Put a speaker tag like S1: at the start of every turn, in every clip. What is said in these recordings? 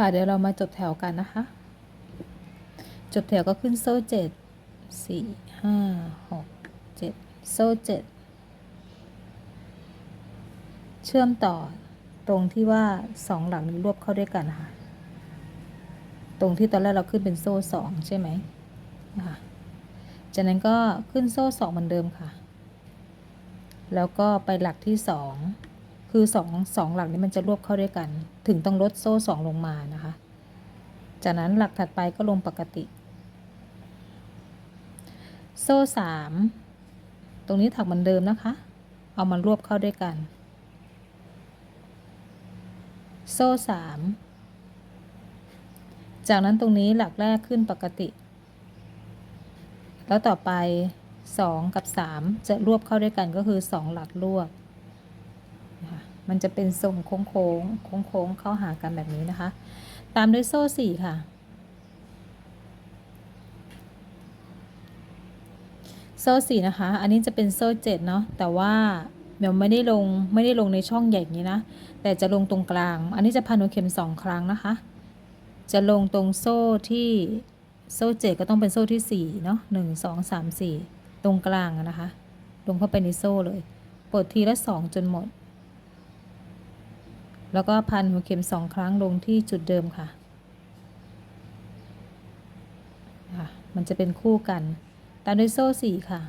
S1: ค่ะเดี๋ยวเรามาจบแถวกันนะคะ จบแถวก็ขึ้นโซ่เจ็ดสี่ห้าหกเจ็ดโซ่เจ็ดเชื่อมต่อตรงที่ว่าสองหลักนี้รวบเข้าด้วยกันนะคะตรงที่ตอนแรกเราขึ้นเป็นโซ่สองใช่ไหมนะคะจากนั้นก็ขึ้นโซ่สองเหมือนเดิมค่ะ แล้วก็ไปหลักที่สอง คือสองสองหลักนี้มันจะรวบเข้าด้วยกัน ถึงต้องลดโซ่สองลงมานะคะ จากนั้นหลักถัดไปก็ลงปกติ โซ่สามตรงนี้ถักเหมือนเดิมนะคะ เอามารวบเข้าด้วยกัน โซ่สามจากนั้นตรงนี้หลักแรกขึ้นปกติ แล้วต่อไปสองกับสามจะรวบเข้าด้วยกันก็คือสองหลักรวบ มันจะเป็นทรงโค้งโค้งโค้งโค้งเข้าหากันแบบนี้นะคะ ตามด้วยโซ่สี่ค่ะ โซ่สี่นะคะ อันนี้จะเป็นโซ่เจ็ดเนาะแต่ว่าเดี๋ยวไม่ได้ลงไม่ได้ลงในช่องใหญ่นี้นะ แต่จะลงตรงกลาง อันนี้จะพันหัวเข็มสองครั้งนะคะ จะลงตรงโซ่ที่โซ่เจ็ดก็ต้องเป็นโซ่ที่สี่เนาะหนึ่งสองสามสี่ตรงกลางนะคะ ลงเข้าไปในโซ่เลย ปลดทีละสองจนหมด แล้วก็พันหัวเข็มสองครั้งลงที่จุดเดิมค่ะค่ะมันจะเป็นคู่กัน ตามด้วยโซ่สี่ค่ะ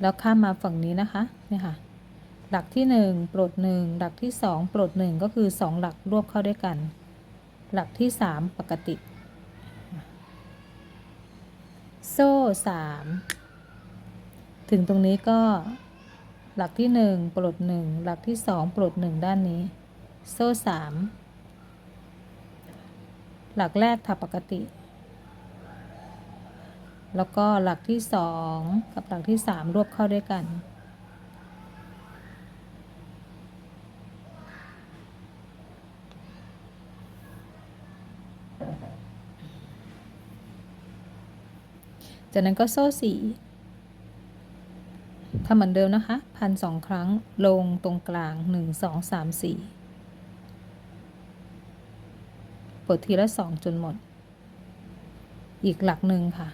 S1: แล้วข้ามมาฝั่งนี้นะคะเนี่ยค่ะ หลักที่หนึ่งปลดหนึ่งหลักที่สองปลดหนึ่งก็คือสองหลักรวบเข้าด้วยกัน หลักที่สามปกติ โซ่สามถึงตรงนี้ก็หลักที่หนึ่งปลดหนึ่งหลักที่สองปลดหนึ่งด้านนี้ โซ่สามหลักแรกถักปกติ แล้วก็หลักที่สองกับหลักที่สามรวบเข้าด้วยกัน จากนั้นก็โซ่สี่ทำเหมือนเดิมนะคะ พันสองครั้งลงตรงกลางหนึ่งสองสามสี่ ปลดทีละสองจนหมด อีกหลักหนึ่งค่ะ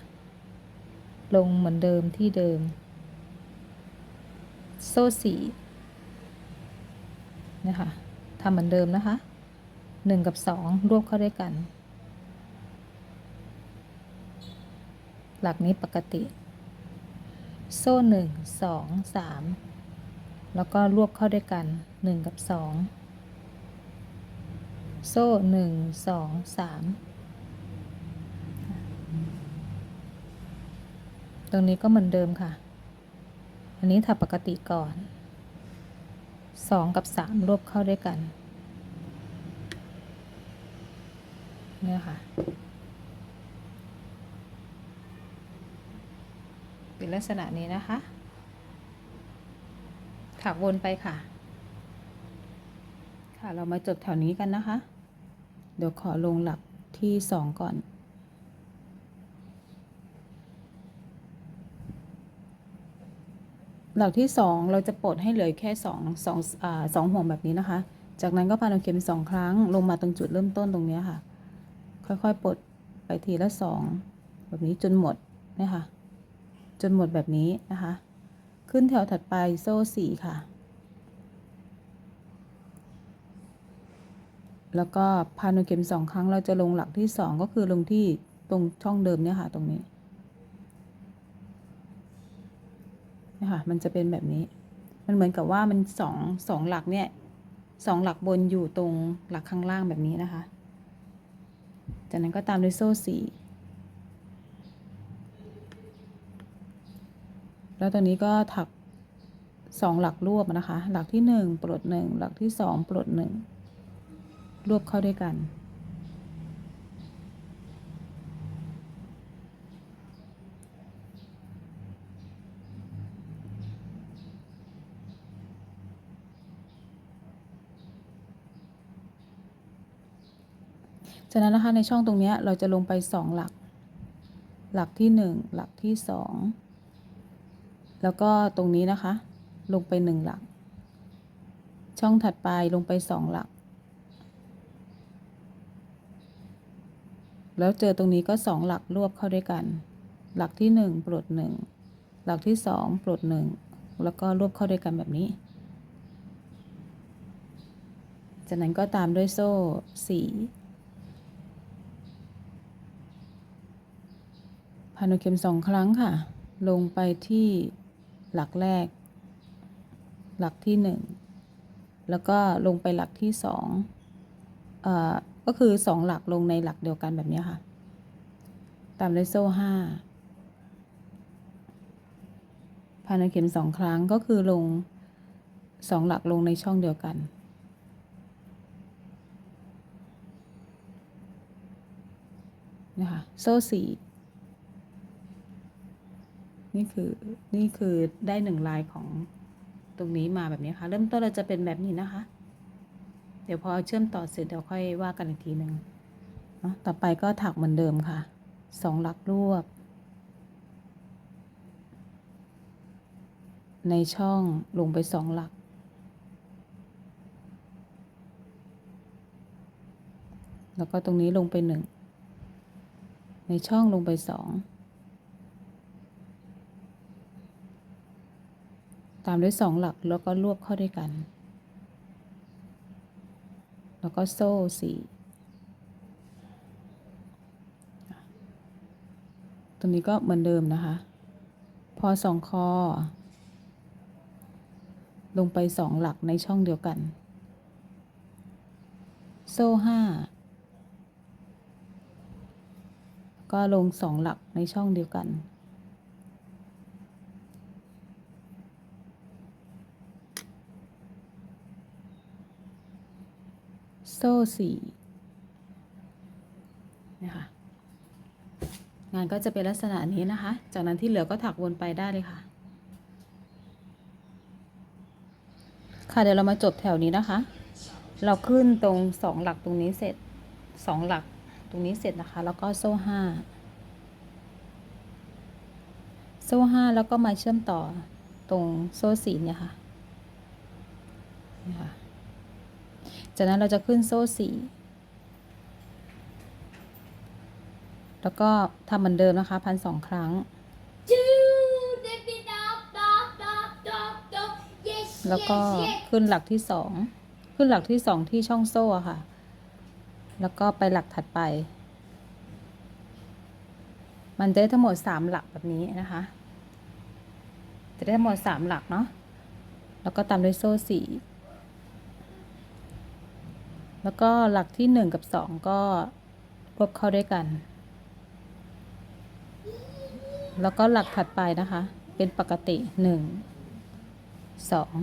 S1: ลงเหมือนเดิมที่เดิม โซ่สี่นะคะทำเหมือนเดิมนะคะหนึ่งกับสองรวบเข้าด้วยกัน หลักนี้ปกติ โซ่หนึ่งสองสามแล้วก็รวบเข้าด้วยกันหนึ่งกับสอง โซ่หนึ่งสองสามตรงนี้ก็เหมือนเดิมค่ะ อันนี้ถักปกติก่อนสองกับสามรวบเข้าด้วยกันเนี่ยค่ะ เป็นลักษณะนี้นะคะถักวนไปค่ะ ค่ะเรามาจบแถวนี้กันนะคะ เดี๋ยวขอลงหลักที่สองก่อน หลักที่สองเราจะปลดให้เหลือแค่สองสองอ่าสองห่วงแบบนี้นะคะ จากนั้นก็พันเอาเข็มสองครั้งลงมาตรงจุดเริ่มต้นตรงนี้ค่ะ ค่อยๆปลดไปทีละสองแบบนี้จนหมดนะคะจนหมดแบบนี้นะคะ ขึ้นแถวถัดไปโซ่สี่ค่ะ แล้วก็พันหัวเข็มสองครั้งเราจะลงหลักที่สองก็คือลงที่ตรงช่องเดิมเนี่ยค่ะตรงนี้นะคะมันจะเป็นแบบนี้ มันเหมือนกับว่ามันสองสองหลักเนี่ยสองหลักบนอยู่ตรงหลักข้างล่างแบบนี้นะคะ จากนั้นก็ตามด้วยโซ่สี่แล้วตรงนี้ก็ถักสองหลักรวบนะคะ หลักที่หนึ่งปลดหนึ่งหลักที่สองปลดหนึ่ง รวบเข้าด้วยกัน จากนั้นนะคะในช่องตรงนี้เราจะลงไปสองหลัก หลักที่หนึ่งหลักที่สองแล้วก็ตรงนี้นะคะ ลงไปหนึ่งหลัก ช่องถัดไปลงไปสองหลัก แล้วเจอตรงนี้ก็สองหลักรวบเข้าด้วยกัน หลักที่หนึ่งปลดหนึ่งหลักที่สองปลดหนึ่งแล้วก็รวบเข้าด้วยกันแบบนี้ จากนั้นก็ตามด้วยโซ่สีพันหัวเข็มสองครั้งค่ะ ลงไปที่หลักแรก หลักที่หนึ่งแล้วก็ลงไปหลักที่สองอ ก็คือสองหลักลงในหลักเดียวกันแบบนี้ค่ะ ตามด้วยโซ่ห้าพันหัวเข็มสองครั้งก็คือลงสองหลักลงในช่องเดียวกัน นะคะโซ่สี่นี่คือนี่คือได้หนึ่งลายของตรงนี้มาแบบนี้ค่ะ เริ่มต้นเราจะเป็นแบบนี้นะคะ เดี๋ยวพอเชื่อมต่อเสร็จเดี๋ยวค่อยว่ากันอีกทีหนึ่งเนาะต่อไปก็ถักเหมือนเดิมค่ะสองหลักรวบ ในช่องลงไปสองหลัก แล้วก็ตรงนี้ลงไปหนึ่งในช่องลงไปสองตามด้วยสองหลักแล้วก็รวบเข้าด้วยกัน แล้วก็โซ่สี่ตรงนี้ก็เหมือนเดิมนะคะ พอสองคอ ลงไปสองหลักในช่องเดียวกัน โซ่ห้าก็ลงสองหลักในช่องเดียวกัน โซ่สี่นะคะงานก็จะเป็นลักษณะนี้นะคะ จากนั้นที่เหลือก็ถักวนไปได้เลยค่ะ ค่ะเดี๋ยวเรามาจบแถวนี้นะคะ เราขึ้นตรงสองหลักตรงนี้เสร็จสองหลักตรงนี้เสร็จนะคะ แล้วก็โซ่ห้าโซ่ห้าแล้วก็มาเชื่อมต่อตรงโซ่สี่เนี่ยค่ะนี่ค่ะ จากนั้นเราจะขึ้นโซ่สี่แล้วก็ทำเหมือนเดิมนะคะพันสองครั้ง แล้วก็ขึ้นหลักที่สองขึ้นหลักที่สองที่ช่องโซ่ค่ะ แล้วก็ไปหลักถัดไป มันจะได้ทั้งหมดสามหลักแบบนี้นะคะ จะได้ทั้งหมดสามหลักเนาะ แล้วก็ตามด้วยโซ่สี่ แล้วก็หลักที่หนึ่งกับสองก็รวบเข้าด้วยกัน แล้วก็หลักถัดไปนะคะ เป็นปกติหนึ่งสอง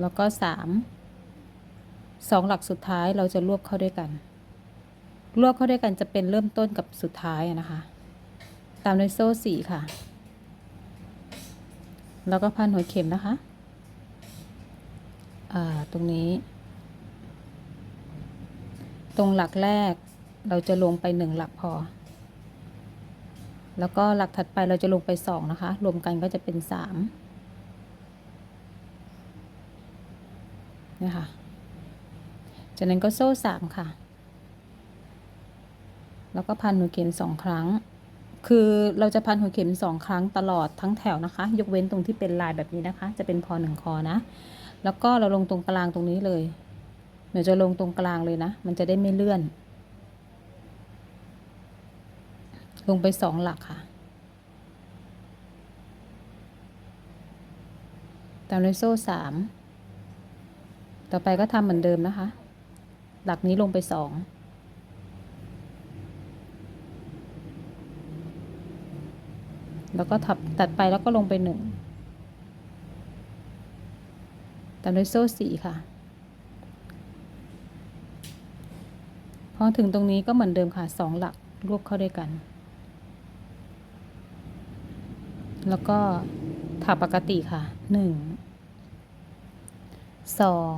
S1: แล้วก็สามสองหลักสุดท้ายเราจะรวบเข้าด้วยกัน รวบเข้าด้วยกันจะเป็นเริ่มต้นกับสุดท้ายนะคะ ตามด้วยโซ่สี่ค่ะ แล้วก็พันหัวเข็มนะคะ อ่า ตรงนี้ ตรงหลักแรกเราจะลงไปหนึ่งหลักพอ แล้วก็หลักถัดไปเราจะลงไปสองนะคะ รวมกันก็จะเป็นสามนี่ค่ะจากนั้นก็โซ่สามค่ะ แล้วก็พันหัวเข็มสองครั้ง คือเราจะพันหัวเข็มสองครั้งตลอดทั้งแถวนะคะ ยกเว้นตรงที่เป็นลายแบบนี้นะคะ จะเป็นพอหนึ่งคอนะ แล้วก็เราลงตรงกลางตรงนี้เลย เดี๋ยวจะลงตรงกลางเลยนะ มันจะได้ไม่เลื่อน ลงไปสองหลักค่ะ ตามด้วยโซ่สาม ต่อไปก็ทำเหมือนเดิมนะคะ หลักนี้ลงไปสองแล้วก็ถับตัดไปแล้วก็ลงไปหนึ่งตามด้วยโซ่สี่ค่ะ พ อถึงตรงนี้ก็เหมือนเดิมค่ะสองหลักรวบเข้าด้วยกัน แล้วก็ถักปกติค่ะหนึ่งสอง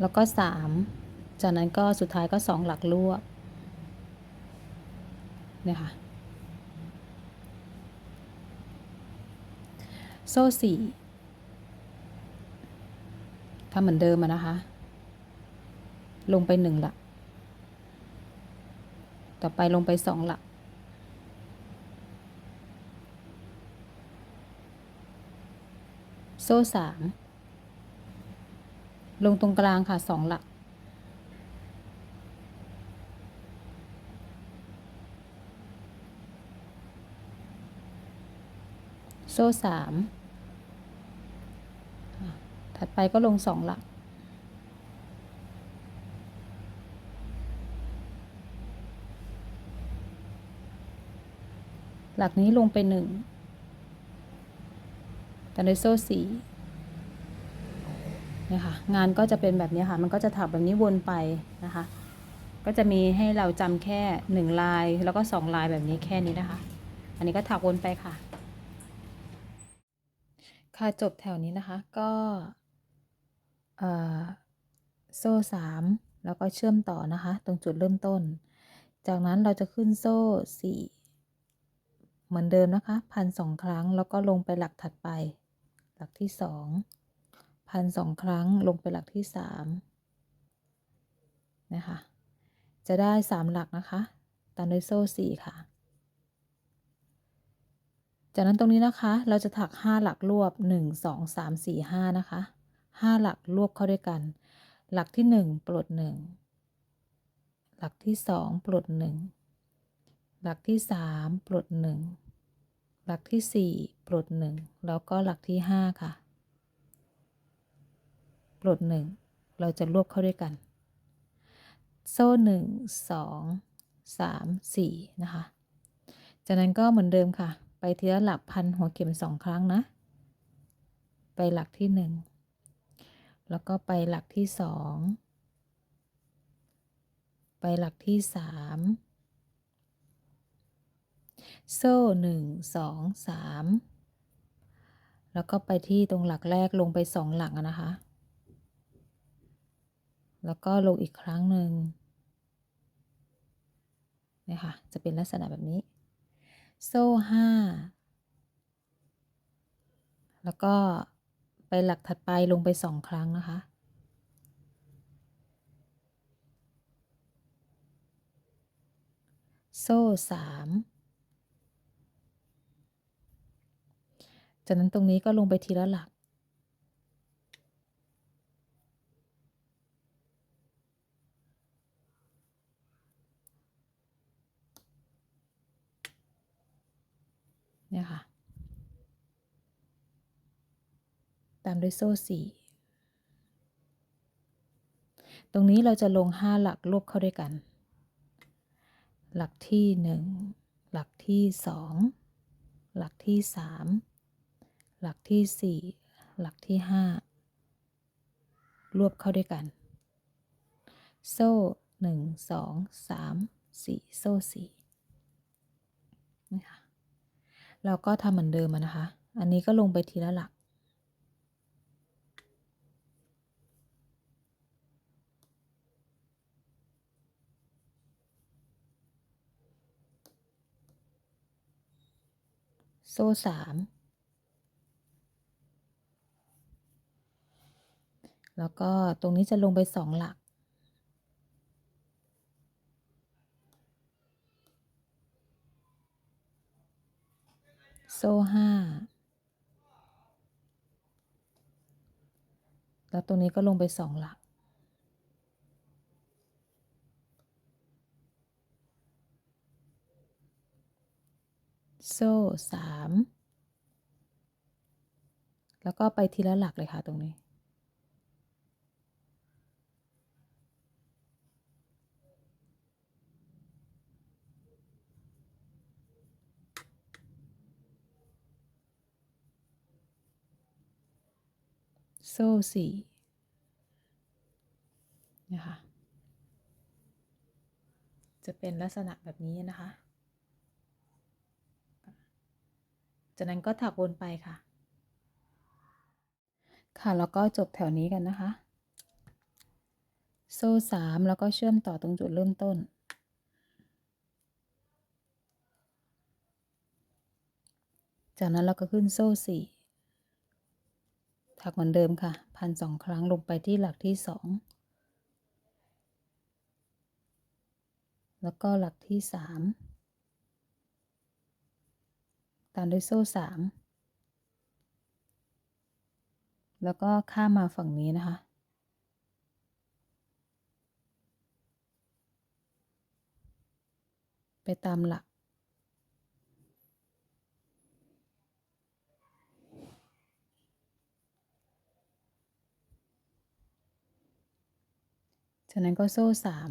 S1: แล้วก็สามจากนั้นก็สุดท้ายก็สองหลักรวบเนี่ยค่ะโซ่สี่ทำเหมือนเดิมอะนะคะ ลงไปหนึ่งหลัก ต่อไปลงไปสองหลัก โซ่สามลงตรงกลางค่ะสองหลัก โซ่สามถัดไปก็ลงสองหลัก หลักนี้ลงไปหนึ่งแต่ในโซ่สี่เนี่ยค่ะ งานก็จะเป็นแบบนี้ค่ะ มันก็จะถักแบบนี้วนไปนะคะ ก็จะมีให้เราจำแค่หนึ่งลาย แล้วก็สองลายแบบนี้แค่นี้นะคะ อันนี้ก็ถักวนไปค่ะ ค่ะจบแถวนี้นะคะ ก็โซ่สามแล้วก็เชื่อมต่อนะคะ ตรงจุดเริ่มต้น จากนั้นเราจะขึ้นโซ่สี่ เหมือนเดิมนะคะพันสองครั้งแล้วก็ลงไปหลักถัดไป หลักที่สองพันสองครั้งลงไปหลักที่สามนะคะจะได้สามหลักนะคะตามด้วยโซ่สี่ค่ะ จากนั้นตรงนี้นะคะเราจะถักห้าหลักรวบหนึ่งสองสามสี่ห้านะคะห้าหลักรวบเข้าด้วยกัน หลักที่หนึ่งปลดหนึ่งหลักที่สองปลดหนึ่ง หลักที่สามปลดหนึ่งหลักที่สี่ปลดหนึ่งแล้วก็หลักที่ห้าค่ะ ปลดหนึ่งเราจะรวบเข้าด้วยกัน โซ่หนึ่งสองสามสี่นะคะ จากนั้นก็เหมือนเดิมค่ะ ไปทีละหลักพันหัวเข็มสองครั้งนะ ไปหลักที่หนึ่งแล้วก็ไปหลักที่สองไปหลักที่สาม โซ่หนึ่งสองสามแล้วก็ไปที่ตรงหลักแรกลงไปสองหลักนะคะ แล้วก็ลงอีกครั้งหนึ่งเนี่ยค่ะ จะเป็นลักษณะแบบนี้ โซ่ห้าแล้วก็ไปหลักถัดไปลงไปสองครั้งนะคะ โซ่สาม จากนั้นตรงนี้ก็ลงไปทีละหลัก เนี่ยค่ะ ตามด้วยโซ่สี่ตรงนี้เราจะลงห้าหลักรวบเข้าด้วยกัน หลักที่หนึ่งหลักที่สองหลักที่สาม หลักที่สี่หลักที่ห้ารวบเข้าด้วยกัน โซ่หนึ่งสองสามสี่โซ่สี่นี่ค่ะเราก็ทำเหมือนเดิมนะคะ อันนี้ก็ลงไปทีละหลัก โซ่สาม แล้วก็ตรงนี้จะลงไปสองหลัก โซ่ห้าแล้วตรงนี้ก็ลงไปสองหลักโซ่สามแล้วก็ไปทีละหลักเลยค่ะตรงนี้ โซ่สี่นะคะจะเป็นลักษณะแบบนี้นะคะ จากนั้นก็ถักวนไปค่ะ ค่ะแล้วก็จบแถวนี้กันนะคะ โซ่สามแล้วก็เชื่อมต่อตรงจุดเริ่มต้น จากนั้นเราก็ขึ้นโซ่สี่ ถักเหมือนเดิมค่ะ พันสองครั้งลงไปที่หลักที่สองแล้วก็หลักที่สามตามด้วยโซ่สามแล้วก็ข้ามมาฝั่งนี้นะคะ ไปตามหลัก จากนั้นก็โซ่สาม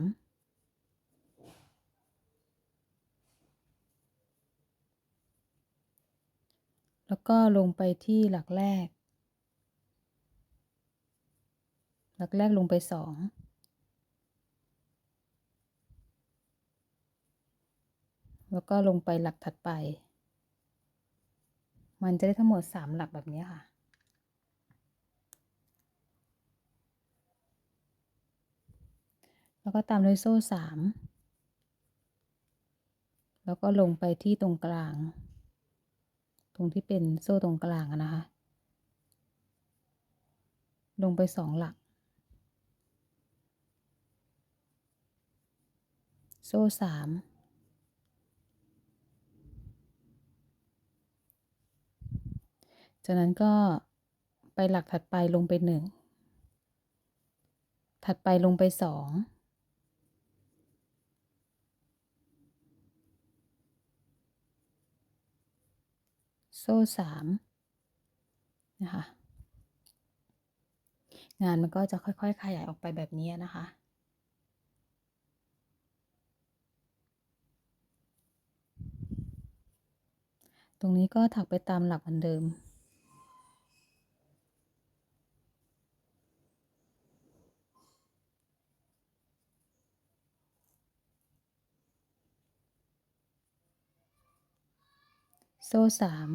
S1: แล้วก็ลงไปที่หลักแรก หลักแรกลงไปสองแล้วก็ลงไปหลักถัดไป มันจะได้ทั้งหมดสามหลักแบบนี้ค่ะ แล้วก็ตามด้วยโซ่สามแล้วก็ลงไปที่ตรงกลาง ตรงที่เป็นโซ่ตรงกลางนะคะ ลงไปสองหลัก โซ่สามจากนั้นก็ไปหลักถัดไปลงไปหนึ่งถัดไปลงไปสอง โซ่สามนะคะงานมันก็จะค่อยๆ ขยายออกไปแบบนี้นะคะตรงนี้ก็ถักไปตามหลักเหมือนเดิม โซ่สาม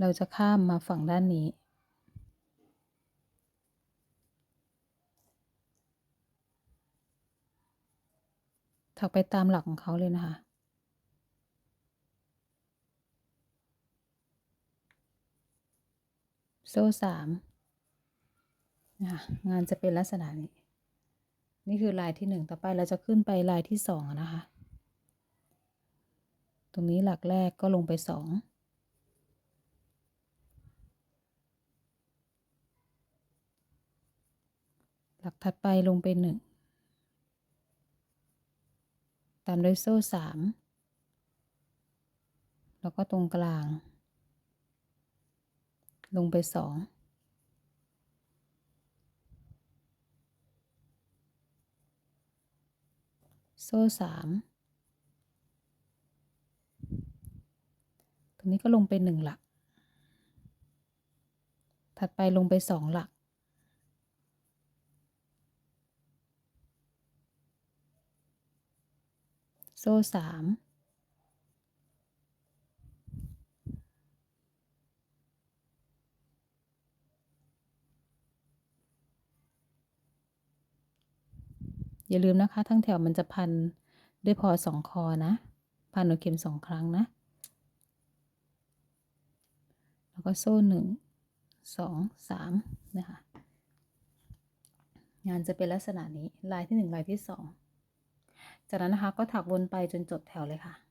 S1: เราจะข้ามมาฝั่งด้านนี้ ถักไปตามหลักของเขาเลยนะคะโซ่สามนะคะงานจะเป็นลักษณะนี้ นี่คือลายที่หนึ่งต่อไปเราจะขึ้นไปลายที่สองนะคะ ตรงนี้หลักแรกก็ลงไปสอง หลักถัดไปลงไปหนึ่งตามด้วยโซ่สามแล้วก็ตรงกลาง ลงไปสองโซ่สามตรงนี้ก็ลงไปหนึ่งหลัก ถัดไปลงไปสองหลัก โซ่สามอย่าลืมนะคะ ทั้งแถวมันจะพันด้วยพอสองคอนะ พันหัวเข็มสองครั้งนะ แล้วก็โซ่หนึ่งสองสามนะคะ งานจะเป็นลักษณะนี้ ลายที่หนึ่งลายที่สอง จากนั้นนะคะก็ถักวนไปจนจบแถวเลยค่ะ